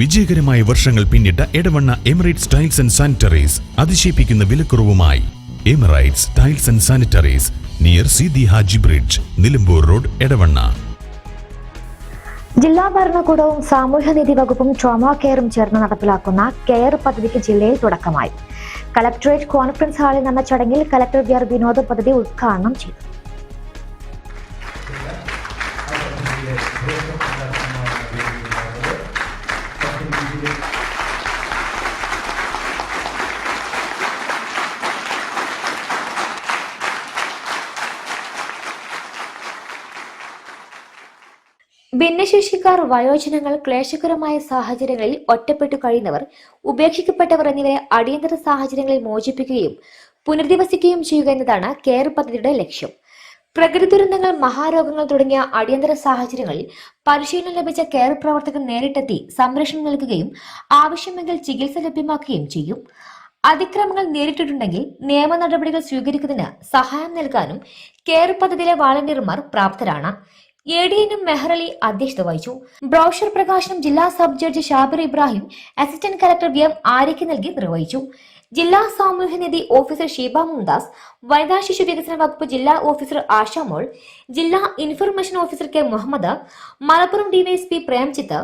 വിജയകരമായ വർഷങ്ങൾ പിന്നിട്ട Edavanna Emirates tiles and sanitaries അതിശയിപ്പിക്കുന്ന വിലക്കുറവുമായി. Emirates tiles and sanitaries near Sidi Haji bridge Nilambur road Edavanna. ജില്ലാ ഭരണകൂടവും സാമൂഹ്യനീതി വകുപ്പും ട്രോമ കെയറും ചേർന്ന് നടപ്പിലാക്കുന്ന കെയർ പദ്ധതിക്ക് ജില്ലയിൽ തുടക്കമായി. കളക്ടറേറ്റ് കോൺഫറൻസ് ഹാളിൽ നടന്ന ചടങ്ങിൽ കളക്ടർ വി വിനോദ് പദ്ധതി ഉദ്ഘാടനം ചെയ്തു. ഭിന്നശേഷിക്കാർ വയോജനങ്ങൾ ക്ലേശകരമായ സാഹചര്യങ്ങളിൽ ഒറ്റപ്പെട്ടു കഴിയുന്നവർ ഉപേക്ഷിക്കപ്പെട്ടവർ എന്നിവരെ അടിയന്തര സാഹചര്യങ്ങളിൽ മോചിപ്പിക്കുകയും പുനരധിവസിക്കുകയും ചെയ്യുക എന്നതാണ് കെയർ പദ്ധതിയുടെ ലക്ഷ്യം. പ്രകൃതി ദുരന്തങ്ങൾ മഹാരോഗങ്ങൾ തുടങ്ങിയ അടിയന്തര സാഹചര്യങ്ങളിൽ പരിശീലനം ലഭിച്ച കെയർ പ്രവർത്തകർ നേരിട്ടെത്തി സംരക്ഷണം നൽകുകയും ആവശ്യമെങ്കിൽ ചികിത്സ ലഭ്യമാക്കുകയും ചെയ്യും. അതിക്രമങ്ങൾ നേരിട്ടിട്ടുണ്ടെങ്കിൽ നിയമ നടപടികൾ സ്വീകരിക്കുന്നതിന് സഹായം നൽകാനും കെയർ പദ്ധതിയിലെ വാളണ്ടിയർമാർ പ്രാപ്തരാണ്. എ ഡി എനും മെഹ്റലി അധ്യക്ഷത വഹിച്ചു. ബ്രോഷർ പ്രകാശനം ജില്ലാ sub judge Shabir Ibrahim assistant collector V M ആര്യയ്ക്ക് നൽകി നിർവഹിച്ചു. ജില്ലാ സാമൂഹ്യനിധി ഓഫീസർ ഷീബ മുംദാസ് വനിതാ ശിശു വികസന വകുപ്പ് ജില്ലാ ഓഫീസർ ആഷാമോൾ മോൾ ജില്ലാ information officer K Muhammad Malappuram DYSP Premjith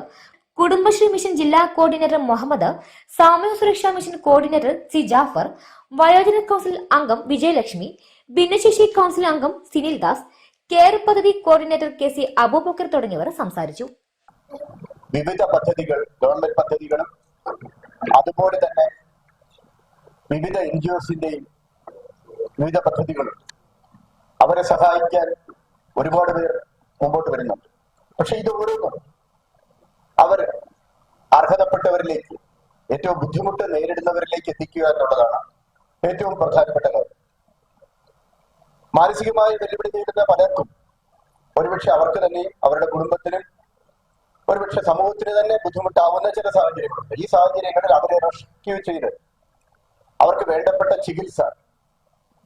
Kudumbashree mission ജില്ലാ കോർഡിനേറ്റർ മുഹമ്മദ് സാമൂഹ്യ സുരക്ഷാ മിഷൻ കോർഡിനേറ്റർ സി ജാഫർ വയോജന കൗൺസിൽ അംഗം വിജയലക്ഷ്മി ഭിന്നശേഷി കൗൺസിൽ അംഗം സിനിൽ ദാസ് കെയർ പദ്ധതി കോർഡിനേറ്റർ കെ സി അബൂബക്കർ തുടങ്ങിയവർ സംസാരിച്ചു. വിവിധ പദ്ധതികൾ ഗവൺമെന്റ് പദ്ധതികളും അതുപോലെ തന്നെ വിവിധ എൻ ജി വിവിധ പദ്ധതികളും അവരെ സഹായിക്കാൻ ഒരുപാട് പേർ മുമ്പോട്ട് വരുന്നുണ്ട്. പക്ഷെ ഇത് ഓരോന്നും അവർ അർഹതപ്പെട്ടവരിലേക്ക് ഏറ്റവും ബുദ്ധിമുട്ട് നേരിടുന്നവരിലേക്ക് എത്തിക്കുക എന്നുള്ളതാണ് ഏറ്റവും പ്രധാനപ്പെട്ട കാര്യം. മാനസികമായി വെല്ലുവിളി നേരിടുന്ന പലർക്കും ഒരുപക്ഷെ അവർക്ക് തന്നെ അവരുടെ കുടുംബത്തിനും ഒരുപക്ഷെ സമൂഹത്തിന് തന്നെ ബുദ്ധിമുട്ടാവുന്ന ചില സാഹചര്യങ്ങളുണ്ട്. ഈ സാഹചര്യങ്ങളിൽ അവരെ റെസ്ക്യൂ ചെയ്ത് അവർക്ക് വേണ്ടപ്പെട്ട ചികിത്സ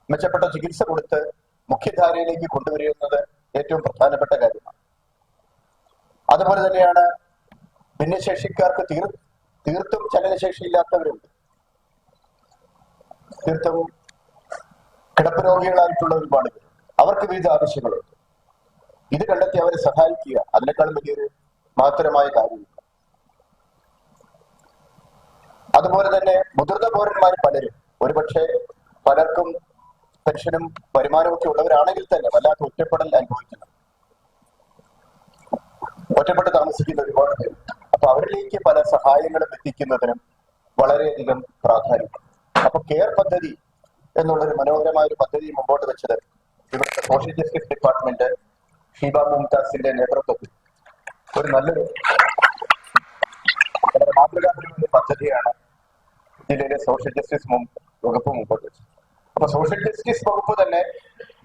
മെച്ചപ്പെട്ട ചികിത്സ കൊടുത്ത് മുഖ്യധാരയിലേക്ക് കൊണ്ടുവരുന്നത് ഏറ്റവും പ്രധാനപ്പെട്ട കാര്യമാണ്. അതുപോലെ തന്നെയാണ് ഭിന്നശേഷിക്കാർക്ക് തീർ തീർത്തും ചലനശേഷി ഇല്ലാത്തവരുണ്ട് തീർത്തും കിടപ്പ് രോഗികളായിട്ടുള്ള ഒരുപാട് പേർ അവർക്ക് വിവിധ ആവശ്യങ്ങളുണ്ട്. ഇത് കണ്ടെത്തി അവരെ സഹായിക്കുക. അതിനേക്കാളും വലിയൊരു മഹത്തരമായ കാര്യമില്ല അതുപോലെ തന്നെ മുതിർന്ന പൗരന്മാർ പലരും ഒരുപക്ഷെ പലർക്കും പെൻഷനും വരുമാനവും ഒക്കെ ഉള്ളവരാണെങ്കിൽ തന്നെ വല്ലാത്ത ഒറ്റപ്പെടൽ അനുഭവിക്കുന്നു. ഒറ്റപ്പെട്ട് താമസിക്കുന്ന ഒരുപാട് പേര്. അപ്പൊ അവരിലേക്ക് പല സഹായങ്ങളും എത്തിക്കുന്നതിനും വളരെയധികം പ്രാധാന്യം. അപ്പൊ കെയർ പദ്ധതി എന്നുള്ളൊരു മനോഹരമായ ഒരു പദ്ധതി മുമ്പോട്ട് വെച്ചത് ഇവിടുത്തെ സോഷ്യൽ ജസ്റ്റിസ് ഡിപ്പാർട്ട്മെന്റ് ഷീബ മുംതാസിന്റെ നേതൃത്വത്തിൽ. ഒരു നല്ലൊരു മാതൃകാപരമായ പദ്ധതിയാണ് ജില്ലയിലെ സോഷ്യൽ ജസ്റ്റിസ് വകുപ്പ് മുമ്പോട്ട് വെച്ചത്. അപ്പൊ സോഷ്യൽ ജസ്റ്റിസ് വകുപ്പ് തന്നെ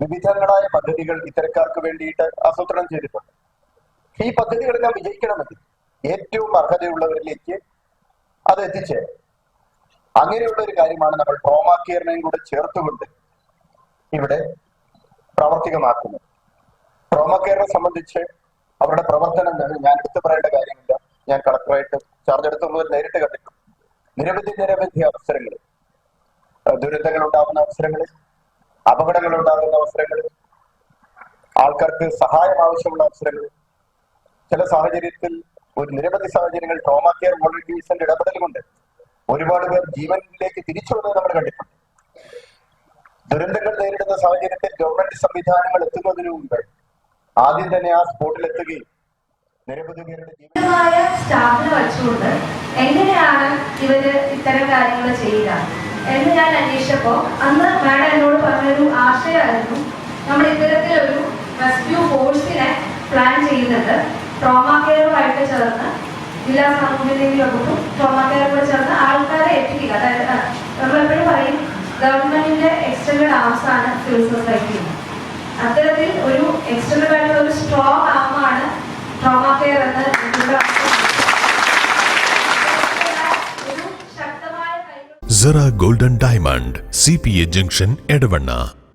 വിവിധങ്ങളായ പദ്ധതികൾ ഇത്തരക്കാർക്ക് വേണ്ടിയിട്ട് ആസൂത്രണം ചെയ്തിട്ടുണ്ട്. ഈ പദ്ധതികളെല്ലാം വിജയിക്കണമെങ്കിൽ ഏറ്റവും അർഹതയുള്ളവരിലേക്ക് അത് എത്തിച്ചേരും അങ്ങനെയുള്ള ഒരു കാര്യമാണ് നമ്മൾ ട്രോമ കെയറിനെയും കൂടെ ചേർത്തുകൊണ്ട് ഇവിടെ പ്രാവർത്തികമാക്കുന്നത്. ട്രോമ കെയറിനെ സംബന്ധിച്ച് അവരുടെ പ്രവർത്തനങ്ങൾ ഞാൻ എടുത്തു പറയേണ്ട കാര്യമില്ല. ഞാൻ കളക്ടറായിട്ട് ചാർജ് എടുത്ത മുതൽ നേരിട്ട് കണ്ടിട്ടുണ്ട്. നിരവധി നിരവധി അവസരങ്ങൾ. ദുരന്തങ്ങൾ ഉണ്ടാകുന്ന അവസരങ്ങൾ അപകടങ്ങൾ ഉണ്ടാകുന്ന അവസരങ്ങൾ ആൾക്കാർക്ക് സഹായം ആവശ്യമുള്ള അവസരങ്ങൾ. ചില സാഹചര്യത്തിൽ ഒരു നിരവധി സാഹചര്യങ്ങൾ ട്രോമ കെയർ വോളണ്ടിയേഴ്സിന്റെ ഇടപെടൽ കൊണ്ട് ഒരുപാട് പേർ ജീവനിലേക്ക് തിരിച്ചു വന്നത് നമ്മൾ കണ്ടിട്ടുണ്ട്. ദുരന്തങ്ങൾ നേരിടുന്ന സാഹചര്യത്തിൽ ഗവൺമെന്റ് സംവിധാനങ്ങൾ എത്തുന്നതിനു മുമ്പ് ആദ്യം തന്നെ ആ സ്പോട്ടിൽ എത്തുകയും നിരവധി പേരുടെ സ്റ്റാഫിനെ വച്ചുകൊണ്ട് എങ്ങനെയാണ് ഇവർ ഇത്തരം കാര്യങ്ങൾ ചെയ്യുക? എന്ന് ഞാൻ അന്വേഷിച്ചപ്പോ അന്ന് മാഡം എന്നോട് പറഞ്ഞൊരു ആശയമായിരുന്നു. നമ്മൾ ഇത്തരത്തിലൊരു റെസ്ക്യൂ ഫോഴ്സിനെ പ്ലാൻ ചെയ്യുന്നത് ട്രോമ കെയറുമായിട്ട് ചേർന്ന് ജില്ലാ സാമൂഹ്യനീതി വകുപ്പും ട്രോമ കെയറും കൂടെ ചേർന്ന് ആൾക്കാരെ എത്തിക്കുക അതായത് നമ്മളെപ്പോഴും പറയും ഗവൺമെന്റിന്റെ എക്സ്റ്റൻഡ് ആംസ് സിവിൽ സൊസൈറ്റി അത്തരത്തിൽ ഒരു എക്സ്റ്റൻഡ് ആയിട്ടുള്ള ഒരു സ്ട്രോങ് ആമാണ് ട്രോമാ കെയർ എന്ന് Sera golden diamond C P A junction Edavanna